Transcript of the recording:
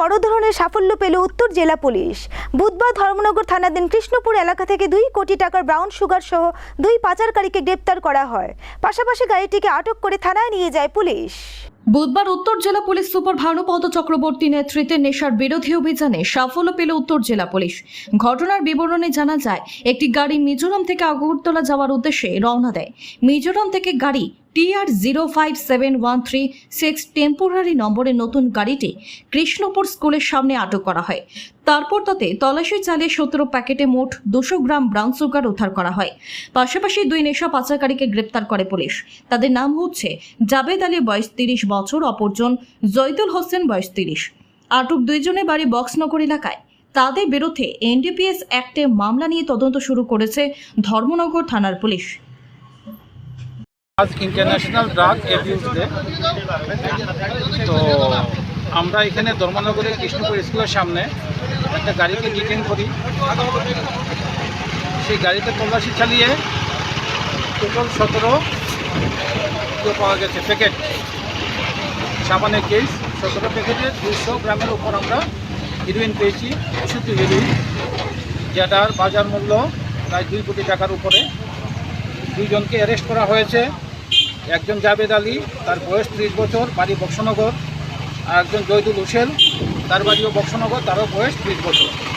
বড় ধরনের সাফল্য পেল উত্তর জেলা পুলিশ। বুধবার ধর্মনগর থানাধীন কৃষ্ণপুর এলাকা থেকে দুই কোটি টাকার ব্রাউন সুগার সহ দুই পাচারকারীকে গ্রেপ্তার করা হয়। পাশাপাশি গাড়িটিকে আটক করে থানায় নিয়ে যায় পুলিশ। বুধবার উত্তর জেলা পুলিশ সুপার ভানুপদ চক্রবর্তী নেতৃত্বে নেশার বিরোধী অভিযানে সাফল্য পেল উত্তর জেলা পুলিশ। ঘটনার বিবরণে জানা যায়, একটি গাড়ি মিজোরাম থেকে আগরতলা যাওয়ার উদ্দেশ্যে রওনা দেয়। মিজোরাম থেকে গাড়ি TR zero five seven one three six temporary নম্বরের নতুন গাড়িটি কৃষ্ণপুর স্কুলের সামনে আটক করা হয়। তারপর তাতে তল্লাশি চালিয়ে সতেরো প্যাকেটে মোট দুশো গ্রাম ব্রাউন সুগার উদ্ধার করা হয়। পাশাপাশি দুই নেশা পাচারকারীকে গ্রেপ্তার করে পুলিশ। তাদের নাম হচ্ছে জাবেদ আলী, বয়স তিরিশ বছর, অপরজন জয়দুল হোসেন, বয়স তিরিশ। আটক দুইজনের বাড়ি বক্সনগর এলাকায়। তাদের বিরুদ্ধে এনডিপিএস অ্যাক্টে মামলা নিয়ে তদন্ত শুরু করেছে ধর্মনগর থানার পুলিশ। আজ ইন্টারন্যাশনাল ড্রাগ অ্যাবিউজ ডে তো আমরা এখানে ধর্মনগরের কৃষ্ণপুর স্কুলের সামনে একটা গাড়িকে ডিটেন করি। সেই গাড়িতে তল্লাশি চালিয়ে টোটাল সতেরো পাওয়া গেছে প্যাকেট সাবানের কেস সতেরো প্যাকেটে দুশো গ্রামের উপর আমরা হিরোইন পেয়েছি বিশুদ্ধ হিরোইন যেটার বাজার মূল্য প্রায় দুই কোটি টাকার উপরে। দুইজনকে অ্যারেস্ট করা হয়েছে। একজন জাবেদ আলী, তার বয়স ত্রিশ বছর, বাড়ি বক্সনগর। আর একজন জয়দুল হোসেন, তার বাড়িও বক্সনগর, তারও বয়স ত্রিশ বছর।